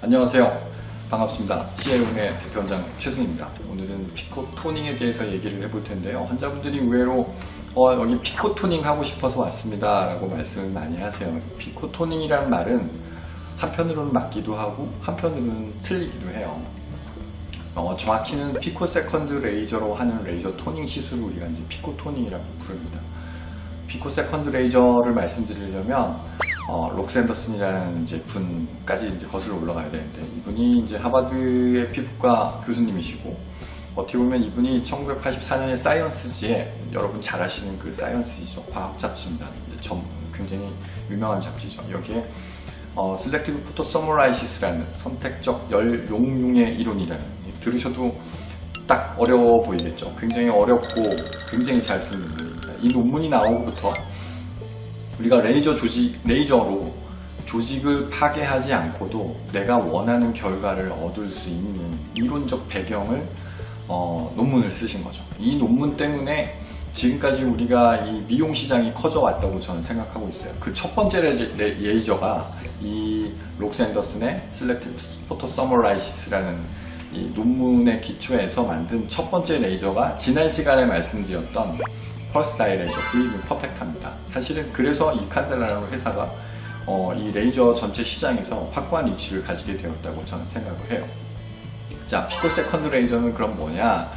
안녕하세요. 반갑습니다. CI용의 대표원장 최승입니다. 오늘은 피코 토닝에 대해서 얘기를 해볼 텐데요. 환자분들이 의외로 어, 여기 피코 토닝 하고 싶어서 왔습니다. 라고 말씀을 많이 하세요. 피코 토닝이라는 말은 한편으로는 맞기도 하고 한편으로는 틀리기도 해요. 어, 정확히는 피코 세컨드 레이저로 하는 레이저 토닝 시술을 우리가 이제 피코 토닝이라고 부릅니다. 피코 세컨드 레이저를 말씀드리려면 어, 록샌더슨이라는 이제 분까지 이제 거슬러 올라가야 되는데 이분이 이제 하버드의 피부과 교수님이시고 어떻게 보면 이분이 1984년에 사이언스지에 여러분 잘 아시는 그 사이언스지죠 과학 잡지입니다. 점 굉장히 유명한 잡지죠. 여기에 어, 포토 서머라이시스라는 선택적 열 용융의 이론이라는 들으셔도 딱 어려워 보이겠죠. 굉장히 어렵고 굉장히 잘 쓰는 논문입니다. 이 논문이 나오고부터 우리가 레이저 조직, 레이저로 조직을 파괴하지 않고도 내가 원하는 결과를 얻을 수 있는 이론적 배경을 어, 논문을 쓰신 거죠. 이 논문 때문에 지금까지 우리가 이 미용 시장이 커져 왔다고 저는 생각하고 있어요. 그 첫 번째 레이저가 이 슬렉티브 포토 서머라이시스라는 이 논문의 기초에서 만든 첫 번째 레이저가 지난 시간에 말씀드렸던 펄스 다이 레이저 브이빙 퍼펙트합니다. 사실은 그래서 이 칸델라라는 회사가 어, 이 레이저 전체 시장에서 확고한 위치를 가지게 되었다고 저는 생각을 해요. 자, 피코 세컨드 레이저는 그럼 뭐냐?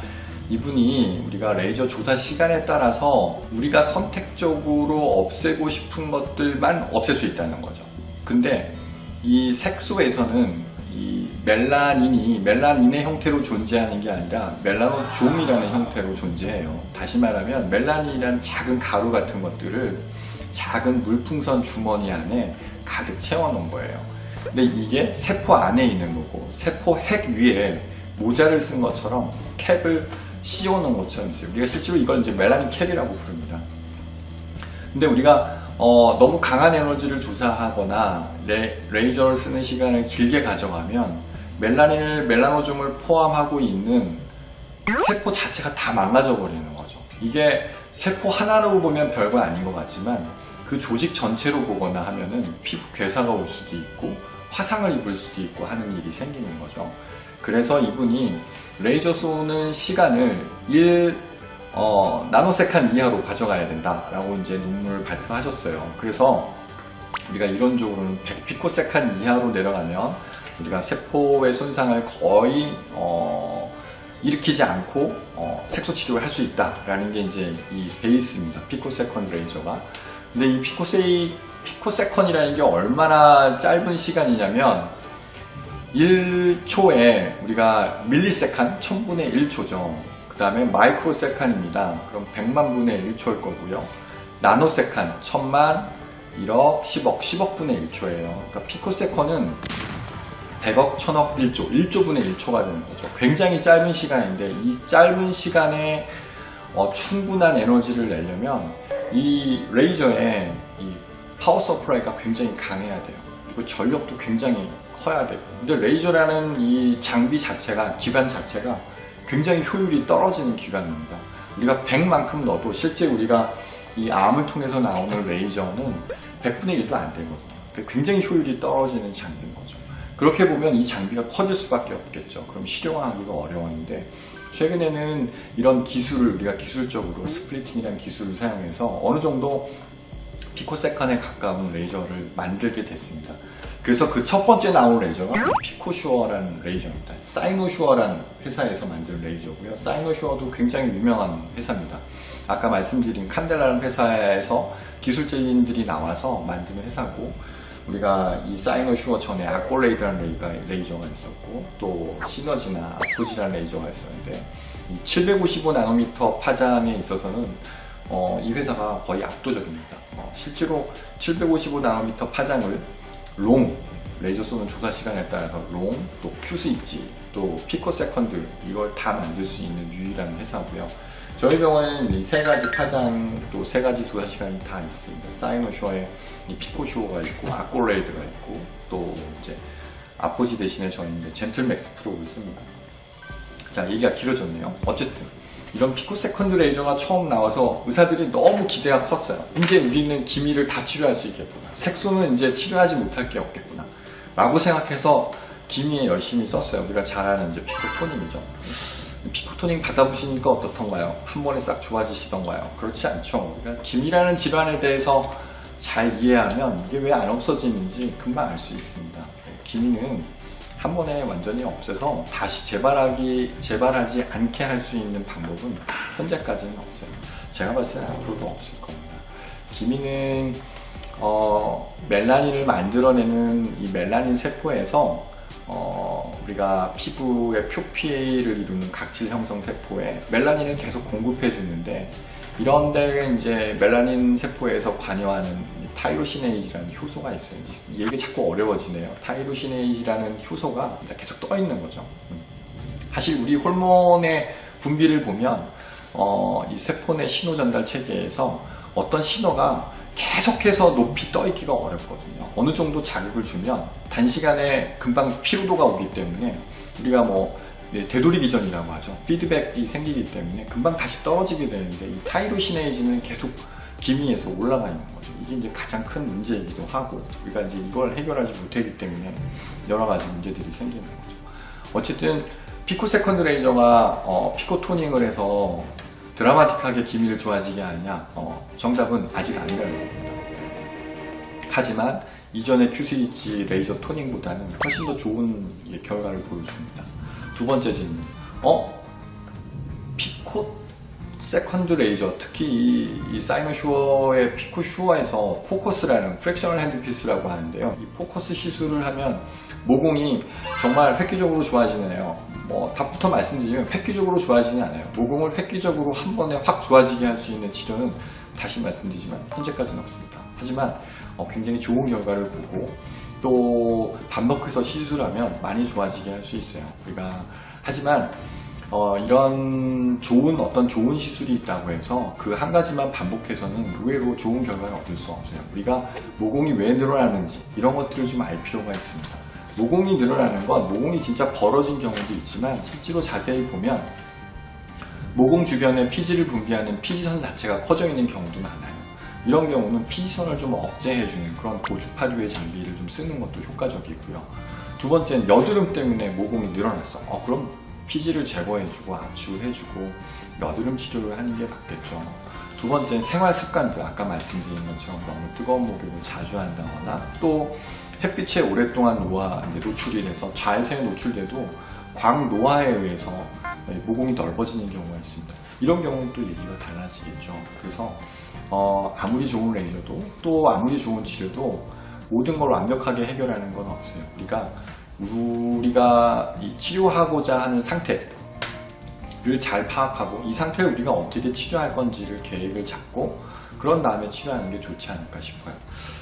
이분이 우리가 레이저 조사 시간에 따라서 우리가 선택적으로 없애고 싶은 것들만 없앨 수 있다는 거죠. 근데 이 색소에서는 이 멜라닌이 멜라닌의 형태로 존재하는 게 아니라 멜라노좀이라는 형태로 존재해요. 다시 말하면 멜라닌이라는 작은 가루 같은 것들을 작은 물풍선 주머니 안에 가득 채워놓은 거예요. 근데 이게 세포 안에 있는 거고 세포 핵 위에 모자를 쓴 것처럼 캡을 씌워놓은 것처럼 있어요. 우리가 실제로 이걸 이제 멜라닌 캡이라고 부릅니다. 근데 우리가 어, 너무 강한 에너지를 조사하거나 레, 레이저를 쓰는 시간을 길게 가져가면 멜라닌을 멜라노즘을 포함하고 있는 세포 자체가 다 망가져 버리는 거죠. 이게 세포 하나로 보면 별거 아닌 것 같지만 그 조직 전체로 보거나 하면은 피부 괴사가 올 수도 있고 화상을 입을 수도 있고 하는 일이 생기는 거죠. 그래서 이분이 레이저 쏘는 시간을 1 어, 나노세칸 이하로 가져가야 된다라고 이제 논문을 발표하셨어요. 그래서 우리가 이론적으로는 100피코세칸 이하로 내려가면 우리가 세포의 손상을 거의 어, 일으키지 않고 어, 색소 치료를 할 수 있다라는 게 이제 이 베이스입니다. 피코세컨 레이저가. 근데 이 피코세이 피코세컨이라는 게 얼마나 짧은 시간이냐면 1초에 우리가 밀리세칸 1000분의 1초죠. 그 다음에 마이크로세칸입니다. 그럼 100만 분의 1초일 거고요. 나노세칸 1000만 1억 10억 10억 분의 1초예요. 그러니까 피코세컨은 100억 1000억 1조 1조 분의 1초가 되는 거죠. 굉장히 짧은 시간인데 이 짧은 시간에 어, 충분한 에너지를 내려면 이 레이저의 이 파워 서프라이가 굉장히 강해야 돼요. 그리고 전력도 굉장히 커야 되고. 근데 레이저라는 이 장비 자체가, 기관 자체가 굉장히 효율이 떨어지는 기관입니다. 우리가 100만큼 넣어도 실제 우리가 이 암을 통해서 나오는 레이저는 100분의 1도 안 되거든요. 그러니까 굉장히 효율이 떨어지는 장비인 거죠. 그렇게 보면 이 장비가 커질 수밖에 없겠죠. 그럼 실용화하기가 어려웠는데 최근에는 이런 기술을 우리가 기술적으로 스플리팅이라는 기술을 사용해서 어느 정도 피코세컨에 가까운 레이저를 만들게 됐습니다. 그래서 그 첫 번째 나온 레이저가 피코슈어라는 레이저입니다. 사이노슈어라는 회사에서 만든 레이저고요. 사이노슈어도 굉장히 유명한 회사입니다. 아까 말씀드린 칸델라라는 회사에서 기술자인들이 나와서 만든 회사고 우리가 이 사이노슈어 전에 아꼴레이드라는 레이가- 레이저가 있었고 또 시너지나 아포지라는 레이저가 있었는데 이 755 나노미터 파장에 있어서는 어, 이 회사가 거의 압도적입니다. 어, 실제로 755 나노미터 파장을 롱 레이저 쏘는 조사 시간에 따라서 롱, 또 큐스 있지, 또 피코 세컨드 이걸 다 만들 수 있는 유일한 회사고요. 저희 병원에는 이 세 가지 파장 또 세 가지 조사 시간이 다 있습니다. 사이노슈어에 이 피코슈어가 있고 아꼴레이드가 있고 또 이제 아포지 대신에 이제 젠틀맥스 프로를 씁니다. 자, 얘기가 길어졌네요. 어쨌든 이런 피코 세컨드 레이저가 처음 나와서 의사들이 너무 기대가 컸어요. 이제 우리는 기미를 다 치료할 수 있겠구나. 색소는 이제 치료하지 못할 게 없겠구나. 라고 생각해서 기미에 열심히 썼어요. 우리가 잘 아는 이제 피코토닝이죠. 피코토닝 받아보시니까 어떻던가요? 한 번에 싹 좋아지시던가요? 그렇지 않죠. 우리가 기미라는 질환에 대해서 잘 이해하면 이게 왜 안 없어지는지 금방 알 수 있습니다. 기미는 한 번에 완전히 없애서 다시 재발하기, 재발하지 않게 할 수 있는 방법은 현재까지는 없어요. 제가 봤을 때는 앞으로도 없을 겁니다. 기미는 어, 멜라닌을 만들어내는 이 멜라닌 세포에서 어, 우리가 피부의 표피를 이루는 각질 형성 세포에 멜라닌을 계속 공급해 주는데 이런 데에 이제 멜라닌 세포에서 관여하는 이 타이로시네이즈라는 효소가 있어요. 이 얘기 자꾸 어려워지네요. 타이로시네이즈라는 효소가 계속 떠 있는 거죠. 음. 사실 우리 호르몬의 분비를 보면 어, 이 세포 내 신호 전달 체계에서 어떤 신호가 계속해서 높이 떠 있기가 어렵거든요. 어느 정도 자극을 주면 단시간에 금방 피로도가 오기 때문에 우리가 뭐 예, 되돌이기 전이라고 하죠. 피드백이 생기기 때문에 금방 다시 떨어지게 되는데 이 타이로시네이즈는 계속 기미에서 올라가 있는 거죠. 이게 이제 가장 큰 문제이기도 하고 우리가 이제 이걸 해결하지 못하기 때문에 여러 가지 문제들이 생기는 거죠. 어쨌든 피코 세컨드 레이저가 어, 피코 토닝을 해서 드라마틱하게 기미를 좋아지게 하느냐? 어, 정답은 아직 아니라는 겁니다. 하지만 이전의 큐스위치 레이저 토닝보다는 훨씬 더 좋은 예, 결과를 보여줍니다. 두 번째 질문. 어? 피코 세컨드 레이저, 특히 이, 이 사이노슈어의 피코 슈어에서 포커스라는 프랙셔널 핸드피스라고 하는데요. 이 포커스 시술을 하면 모공이 정말 획기적으로 좋아지네요. 뭐 답부터 말씀드리면 획기적으로 좋아지진 않아요. 모공을 획기적으로 한 번에 확 좋아지게 할 수 있는 치료는 다시 말씀드리지만 현재까지는 없습니다. 하지만 어, 굉장히 좋은 결과를 보고 또 반복해서 시술하면 많이 좋아지게 할 수 있어요. 우리가 하지만 어, 이런 좋은 어떤 좋은 시술이 있다고 해서 그 한 가지만 반복해서는 의외로 좋은 결과를 얻을 수 없어요. 우리가 모공이 왜 늘어나는지 이런 것들을 좀 알 필요가 있습니다. 모공이 늘어나는 건 모공이 진짜 벌어진 경우도 있지만 실제로 자세히 보면 모공 주변에 피지를 분비하는 피지선 자체가 커져 있는 경우도 많아요. 이런 경우는 피지선을 좀 억제해주는 그런 고주파류의 장비를 좀 쓰는 것도 효과적이고요. 두 번째는 여드름 때문에 모공이 늘어났어. 어, 그럼 피지를 제거해주고 압축해주고 여드름 치료를 하는 게 맞겠죠. 두 번째는 생활 습관들 아까 말씀드린 것처럼 너무 뜨거운 목욕을 자주 한다거나 또 햇빛에 오랫동안 노화 노출이 돼서 자외선에 노출돼도 광노화에 의해서 모공이 넓어지는 경우가 있습니다. 이런 경우는 또 얘기가 달라지겠죠. 그래서 어, 아무리 좋은 레이저도 또 아무리 좋은 치료도 모든 걸 완벽하게 해결하는 건 없어요. 우리가 우리가 이 치료하고자 하는 상태를 잘 파악하고 이 상태를 우리가 어떻게 치료할 건지를 계획을 잡고 그런 다음에 치료하는 게 좋지 않을까 싶어요.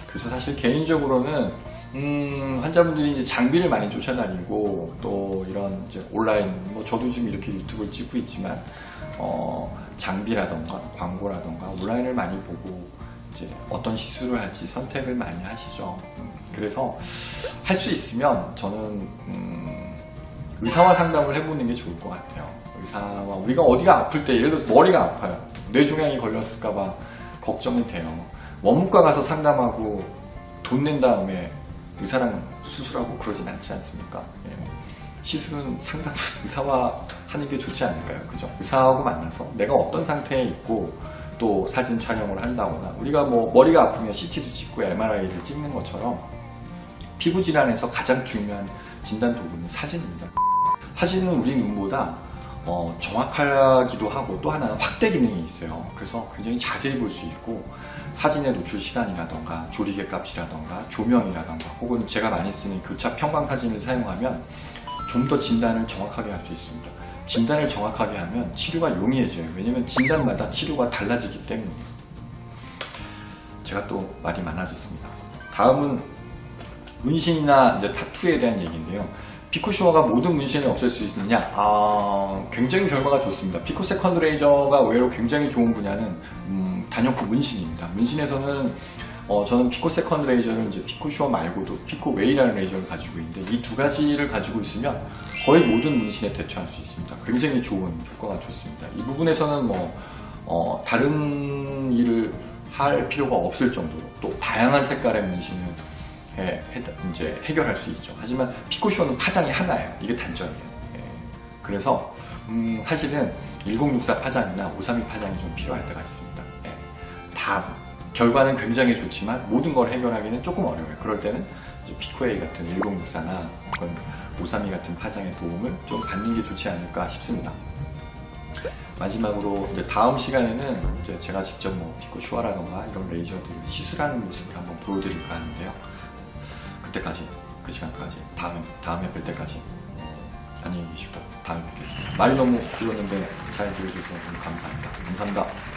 그래서 사실 개인적으로는 음, 환자분들이 이제 장비를 많이 쫓아다니고 또 이런 이제 온라인 뭐 저도 지금 이렇게 유튜브를 찍고 있지만 어, 장비라던가 광고라던가 온라인을 많이 보고 이제 어떤 시술을 할지 선택을 많이 하시죠. 음, 그래서 할 수 있으면 저는 음, 의사와 상담을 해보는 게 좋을 것 같아요. 의사와 우리가 어디가 아플 때 예를 들어서 머리가 아파요. 뇌종양이 걸렸을까봐 걱정이 돼요. 원무과 가서 상담하고 돈 낸 다음에 의사랑 수술하고 그러진 않지 않습니까? 예. 시술은 상담 의사와 하는 게 좋지 않을까요? 그죠? 의사하고 만나서 내가 어떤 상태에 있고 또 사진 촬영을 한다거나 우리가 뭐 머리가 아프면 CT도 찍고 MRI를 찍는 것처럼 피부 질환에서 가장 중요한 진단 도구는 사진입니다. 사진은 우리 눈보다 어, 정확하기도 하고 또 하나는 확대 기능이 있어요. 그래서 굉장히 자세히 볼 수 있고 사진의 노출 시간이라던가 조리개 값이라던가 조명이라던가 혹은 제가 많이 쓰는 교차 평광 사진을 사용하면 좀 더 진단을 정확하게 할 수 있습니다. 진단을 정확하게 하면 치료가 용이해져요. 왜냐면 진단마다 치료가 달라지기 때문이에요. 제가 또 말이 많아졌습니다. 다음은 문신이나 이제 타투에 대한 얘기인데요. 피코슈어가 모든 문신을 없앨 수 있느냐? 아, 굉장히 결과가 좋습니다. 피코 세컨드 레이저가 의외로 굉장히 좋은 분야는 음, 단연코 문신입니다. 문신에서는 어, 저는 피코 세컨드 레이저를 이제 피코 슈어 말고도 피코 웨이라는 레이저를 가지고 있는데 이 두 가지를 가지고 있으면 거의 모든 문신에 대처할 수 있습니다. 굉장히 좋은 효과가 좋습니다. 이 부분에서는 뭐 어, 다른 일을 할 필요가 없을 정도로 또 다양한 색깔의 문신을 해, 이제 해결할 수 있죠. 하지만 피코쇼는 파장이 하나예요. 이게 단점이에요. 예. 그래서 음, 사실은 1064 파장이나 532 파장이 좀 필요할 때가 있습니다. 예. 다 결과는 굉장히 좋지만 모든 걸 해결하기는 조금 어려워요. 그럴 때는 피코A 같은 1064나 혹은 532 같은 파장의 도움을 좀 받는 게 좋지 않을까 싶습니다. 마지막으로 다음 시간에는 이제 제가 직접 뭐 피코 슈아라던가 이런 레이저들을 시술하는 모습을 한번 보여드릴까 하는데요. 그때까지 그 시간까지 다음에 다음에 뵐 때까지 안녕히 계시고 다음에 뵙겠습니다. 말이 너무 길었는데 잘 들어주셔서 너무 감사합니다. 감사합니다.